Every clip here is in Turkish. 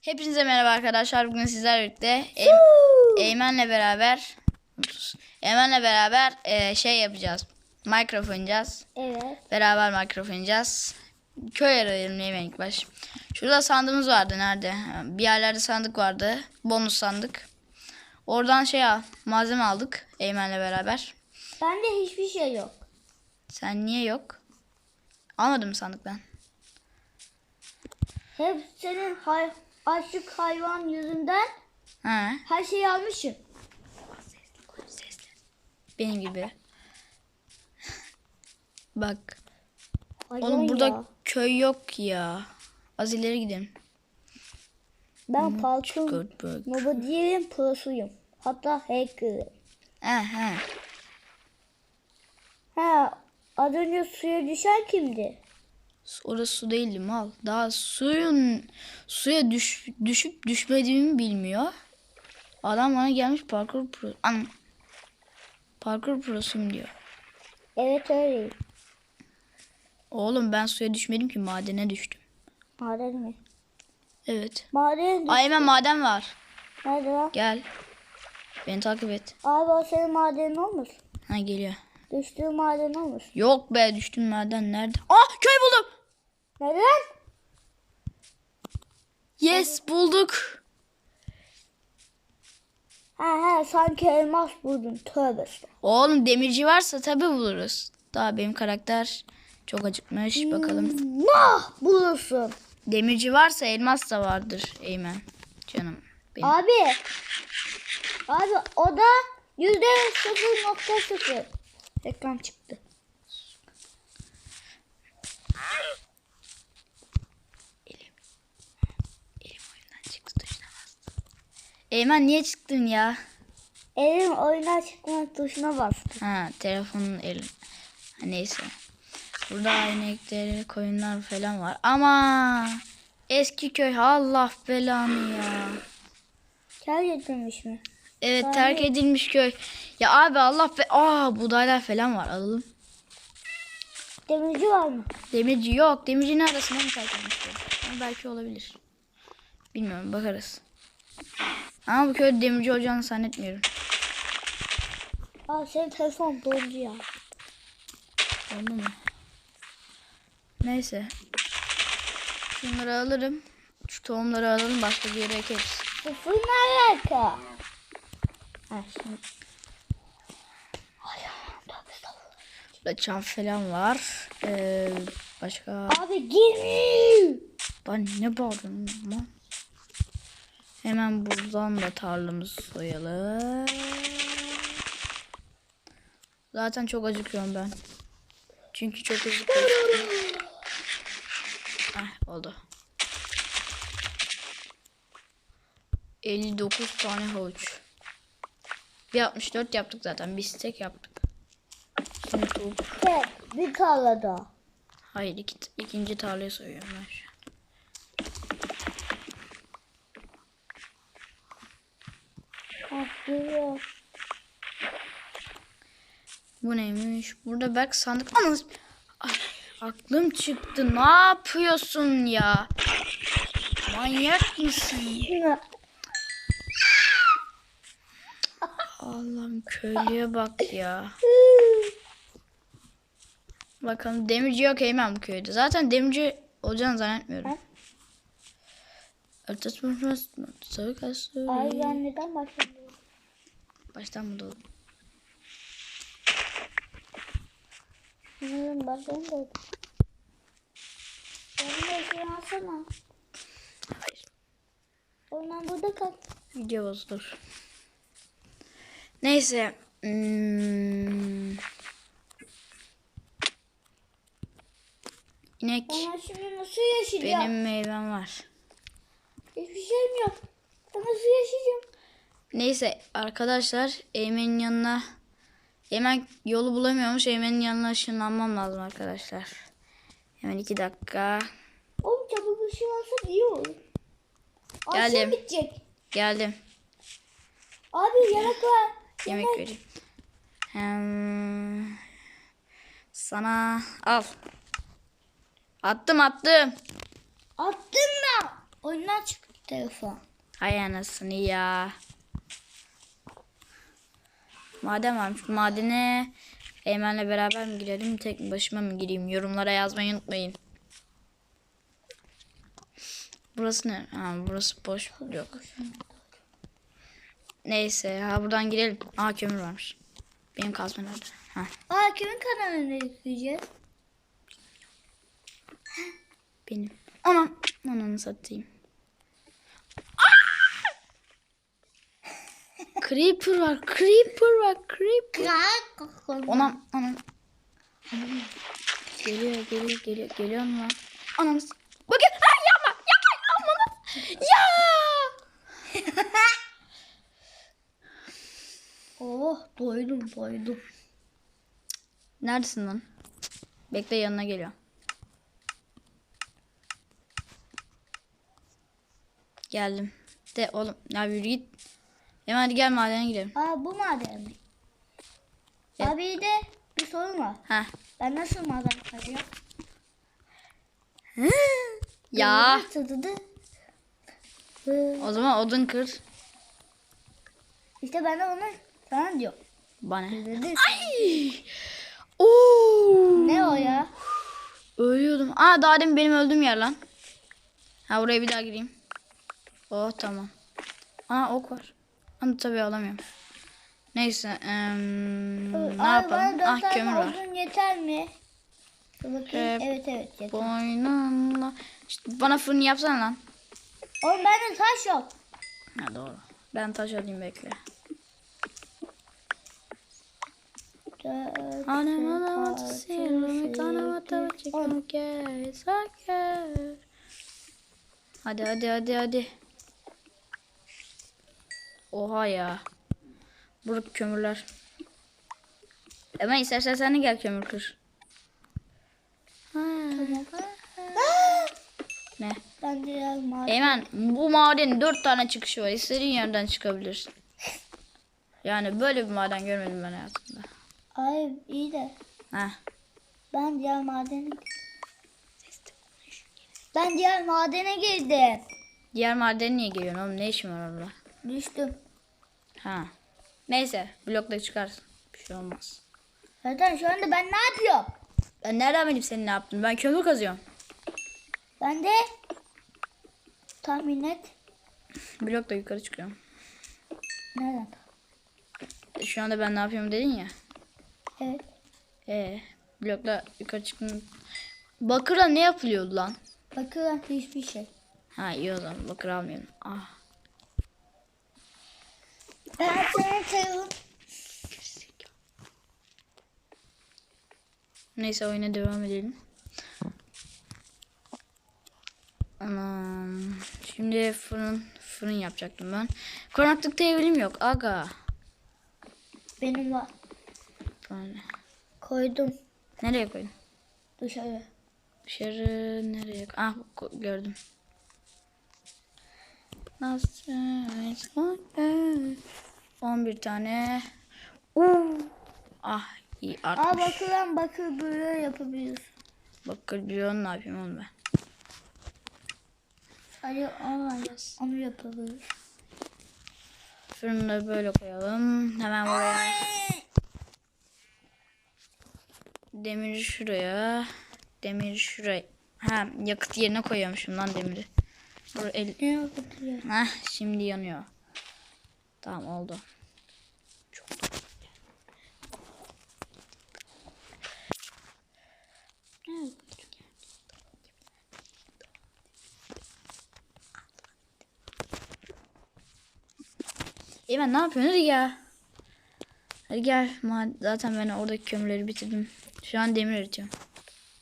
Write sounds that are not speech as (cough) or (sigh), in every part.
Hepinize merhaba arkadaşlar. Bugün sizlerle birlikte Ey- Eymen'le beraber Eymen'le beraber e, şey yapacağız. Minecraft oynayacağız. Evet. Beraber Minecraft oynayacağız. Köy arayalım Eymen ilk baş. Şurada sandığımız vardı. Nerede? Bir yerlerde sandık vardı. Bonus sandık. Oradan şey al. Malzeme aldık. Eymen'le beraber. Bende hiçbir şey yok. Sen niye yok? Almadın mı sandıktan? Hep senin hay açlık hayvan yüzünden He. her şeyi almışım. Benim gibi. Bak. Hayvan Oğlum burada ya. köy yok ya. Az ileri gidelim. Ben mobu değilim prosuyum. Hatta hacker'ım. He he. Ha az önce suya düşen kimdi? Orası su değildi mal. Daha suyun suya düş, düşüp düşmediğimi bilmiyor. Adam bana gelmiş parkur pro. An, parkur prosuyum diyor. Evet öyleyim. Oğlum ben suya düşmedim ki madene düştüm. Maden mi? Evet. Maden Ay hemen maden var. Nerede lan? Gel. Beni takip et. Abi o senin madenin olmuş. Ha geliyor. Düştüğün maden olmuş. Yok be düştüm maden nerede? Ah köy buldum. Neden? Yes bulduk. Ha ha sanki elmas buldun. Tövbe. Oğlum demirci varsa tabi buluruz. Daha benim karakter çok acıkmış. Bakalım. Nah bulursun. Demirci varsa elmas da vardır Eymen. Canım. Benim. Abi. Abi o da yüzde sıfır nokta sıfır. Reklam çıktı. Elim. Elim oyundan çıktı tuşuna bastım. Eymen niye çıktın ya? Elim oyuna çıkma tuşuna bastı. Ha telefonun elim. Ha, neyse. Burada inekleri, koyunlar falan var. Ama eski köy Allah belanı ya. Kel getirmiş mi? Evet terk edilmiş köy. Ya abi Allah be... Aa buğdaylar falan var alalım. Demirci var mı? Demirci yok. Demircinin arasında mı terk edilmiş köy? Ama belki olabilir. Bilmiyorum bakarız. Ama bu köyde demirci olacağını zannetmiyorum. Aa senin telefon dondu ya. Oldu mu? Neyse. Şunları alırım. Şu tohumları alalım başka bir yere ekeriz. Sıfır ne alaka? Ha şimdi. Ay. Burada çam falan var. Ee, başka... Abi girmiyor. Ben ne lan? Hemen buradan da tarlamızı soyalım. Zaten çok acıkıyorum ben. Çünkü çok koştum. Heh, oldu. 59 tane havuç. Bir 64 yaptık zaten. Bir stek yaptık. Tek bir tarlada. Hayır iki, ikinci tarlayı soyuyorum ben şu an. Bu neymiş? Burada belki sandık. Ana! Ay, aklım çıktı. Ne yapıyorsun ya? Manyak mısın? Allah'ım köylüye bak ya. Bakalım demirci yok Eymen bu köyde. Zaten demirci olacağını zannetmiyorum. Ha? Ay ben neden başladım? Baştan mı doğdu? Bilmiyorum başladım da. Benim de şey alsana. Hayır. Ondan burada kal. Video bozulur. Neyse. Hmm. İnek. Ben şimdi nasıl yaşayacağım? Benim meyvem var. Hiçbir şeyim yok. Ben nasıl yaşayacağım? Neyse arkadaşlar Eymen'in yanına Eymen yolu bulamıyormuş. Eymen'in yanına ışınlanmam lazım arkadaşlar. Hemen iki dakika. Oğlum çabuk şey olsa iyi olur. Akşam Geldim. Geldim. Abi yemek var. Yemek vereyim. Hem... Sana al. Attım attım. Attın mı? Oyundan çık. Telefon. Hay anasını ya. Maden varmış. Madene Eymen'le beraber mi girelim tek başıma mı gireyim? Yorumlara yazmayı unutmayın. Burası ne? Ha, burası boş. Yok. Neyse. Ha buradan girelim. Aa kömür varmış. Benim kazma nerede? Ha. Aa kimin kanalını yükleyeceğiz? Benim. Anam. Ananı satayım. (laughs) Creeper var. Creeper var. Creeper. Anam. Anam. Geliyor geliyor geliyor. Geliyor mu lan? Anam. Bakın. Ha, yapma. Yapma. Aman. Ya. (laughs) Oh doydum doydum. Neredesin lan? Bekle yanına geliyor. Geldim. De oğlum ya yürü git. Hemen hadi gel madene gidelim. Aa bu maden mi? Evet. Abi iyi de bir sorun var. Heh. Ben nasıl maden kazıyorum? (gasps) Ya. O zaman odun kır. İşte ben de onu sana diyor. Bana. Ay. Oo. Ne o ya? Ölüyordum. Aa daha demin benim öldüğüm yer lan. Ha buraya bir daha gireyim. Oh tamam. Aa ok var. Ama tabii alamıyorum. Neyse. em, ne Abi yapalım? bana dört Ah tane kömür var. odun yeter mi? Dur bakayım. Ee, evet evet yeter. Boynunla. İşte bana fırın yapsana lan. Oğlum bende taş yok. Ha doğru. Ben taş alayım bekle. Dört, Anam altı, sirmi tanıma sekiz, on. Hadi hadi hadi hadi. Oha ya. Burada kömürler. Hemen istersen sen de gel kömür kır. Ha. Ne? Ben biraz maden. Eymen bu madenin dört tane çıkışı var. İstediğin yerden çıkabilirsin. Yani böyle bir maden görmedim ben hayatımda. Ay iyi de Heh. ben diğer madene ben diğer madene girdim. Diğer madene niye geliyorsun oğlum? Ne işin var orada? Düştüm. Ha. Neyse blokla çıkarsın. Bir şey olmaz. Zaten şu anda ben ne yapıyorum? Ben nereden bileyim senin ne yaptın? Ben kömür kazıyorum. Ben de tahmin et. Blokla yukarı çıkıyorum. Nereden? Şu anda ben ne yapıyorum dedin ya. Evet. Ee, blokla yukarı çıktım. Bakırla ne yapılıyordu lan? Bakıyorum hiçbir şey. Ha iyi o zaman bakır almayalım. Ah. Ben sana sayıyorum. Neyse oyuna devam edelim. Anam. Şimdi fırın fırın yapacaktım ben. Konaklıkta evim yok. Aga. Benim var. Böyle. Koydum Nereye koydun? dışarı. Dışarı nereye? Ah gördüm. Nasıl? 11 tane. Uuu. Ah iyi Aa artmış. bakıyorum bakır böyle yapabiliyorsun. Bakır bir onu ne yapayım oğlum ben. Hadi onu, onu yapabiliriz. Fırını böyle koyalım. Hemen buraya. Demiri şuraya. Demiri şuraya. Ha yakıt yerine koyuyormuşum lan demiri. Buraya el... Heh, şimdi yanıyor. Tamam oldu. Çok Eymen ne yapıyorsun? Hadi gel. Hadi gel. Zaten ben oradaki kömürleri bitirdim. Şu an demir eritiyorum.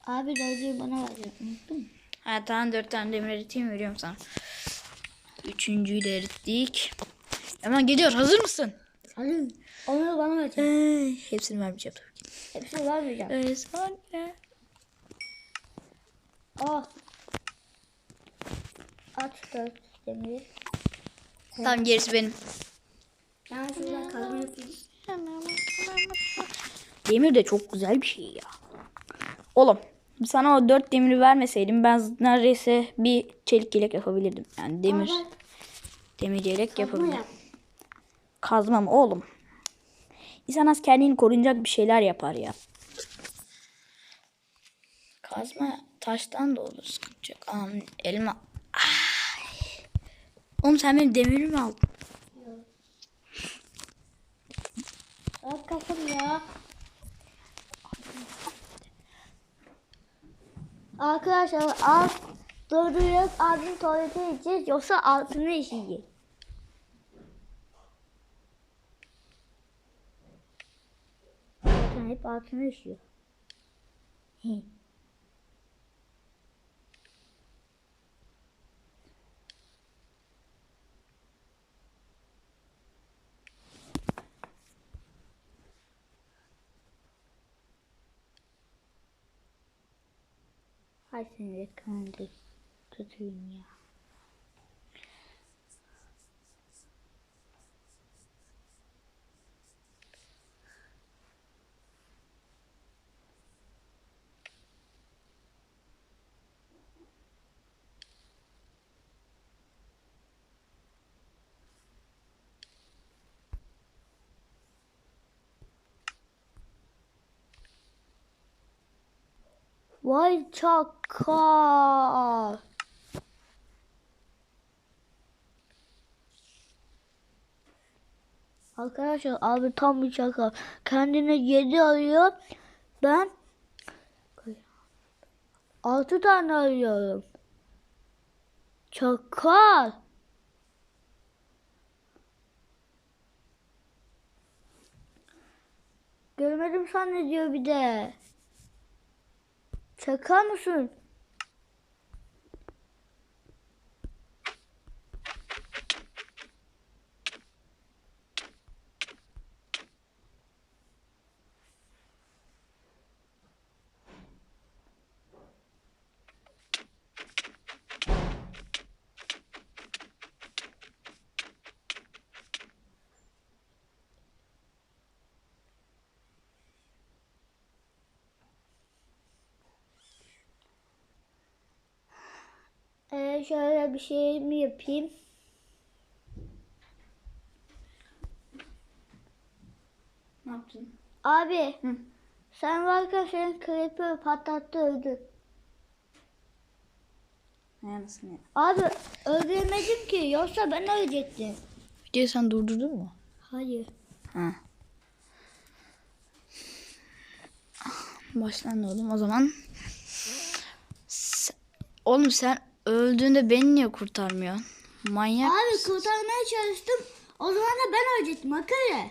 Abi radyoyu bana verecek unuttun? Ha tamam dört tane demir eriteyim veriyorum sana. Üçüncüyü de erittik. Hemen geliyor. Hazır mısın? Hadi. Onu bana verecek. Hepsini vermeyeceğim tabii ki. Hepsini vermeyeceğim. Öyle sonra. Aa. Aç dört demiri. Tamam gerisi benim. Ben şuradan kazma yapayım. Demir de çok güzel bir şey ya. Oğlum sana o dört demiri vermeseydim ben neredeyse bir çelik yelek yapabilirdim. Yani demir Ama demir yelek yapabilirdim. yap. Kazmam oğlum. İnsan az kendini koruyacak bir şeyler yapar ya. Kazma taştan da olur sıkıntı yok. Elma... Ay. Oğlum sen benim demirimi aldın. Al kafam ya. Arkadaşlar az durduruyoruz. Abim tuvalete gideceğiz. Yoksa altını işeyecek. Zaten hep altını işiyor. Hay seni ekranı tutayım ya. Vay çakal. Arkadaşlar abi tam bir çakal. Kendine 7 alıyor. Ben 6 tane alıyorum. Çakal. Görmedim zannediyor bir de. Çakal mısın? Ee, şöyle bir şey mi yapayım? Ne yaptın? Abi Hı. sen varken senin creeper patlattı öldü. Ne nasıl ya? Abi öldüremedim ki yoksa ben ölecektim. Videoyu sen durdurdun mu? Hayır. Ha. Baştan oğlum o zaman. Oğlum sen öldüğünde beni niye kurtarmıyorsun? Manyak. Abi kurtarmaya çalıştım. O zaman da ben ölecektim akıllı.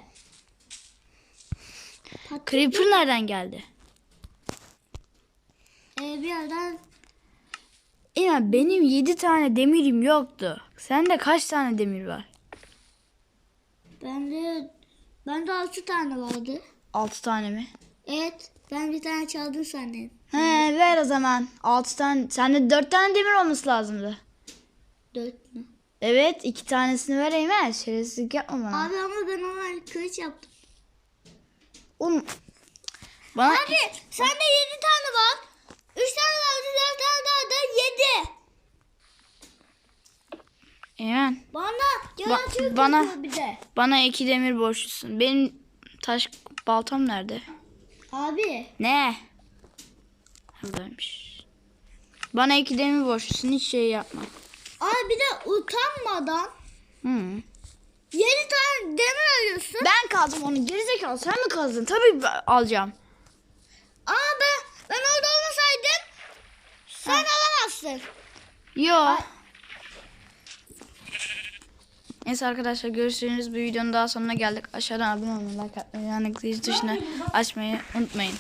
Creeper nereden geldi? Ee, bir yerden Ya benim 7 tane demirim yoktu. Sende kaç tane demir var? bende bende altı tane vardı. 6 tane mi? Evet ben bir tane çaldım senden. He ver o zaman. 6 tane. Sende 4 tane demir olması lazımdı. Dört mü? Evet iki tanesini vereyim ha. Şerefsizlik yapma bana. Abi ama ben ona kılıç yaptım. Oğlum. Bana Abi sende yedi tane var. Üç tane vardı, dört tane daha da yedi. Eymen. Bana yaratıcı bana- bir de. Bana iki demir borçlusun. Benim taş baltam nerede? Abi Ne? Buradaymış. Bana iki demir borçlusun. Hiç şey yapma. abi bir de utanmadan Hı. yedi tane demir alıyorsun. Ben kaldım onu. Gerizekalı sen mi kazdın? Tabii alacağım. Ama ben, ben orada olmasaydım sen alamazsın. Yo. Neyse arkadaşlar görüşürüz. Bu videonun daha sonuna geldik. Aşağıdan abone olmayı, like atmayı, yani tuşuna açmayı unutmayın.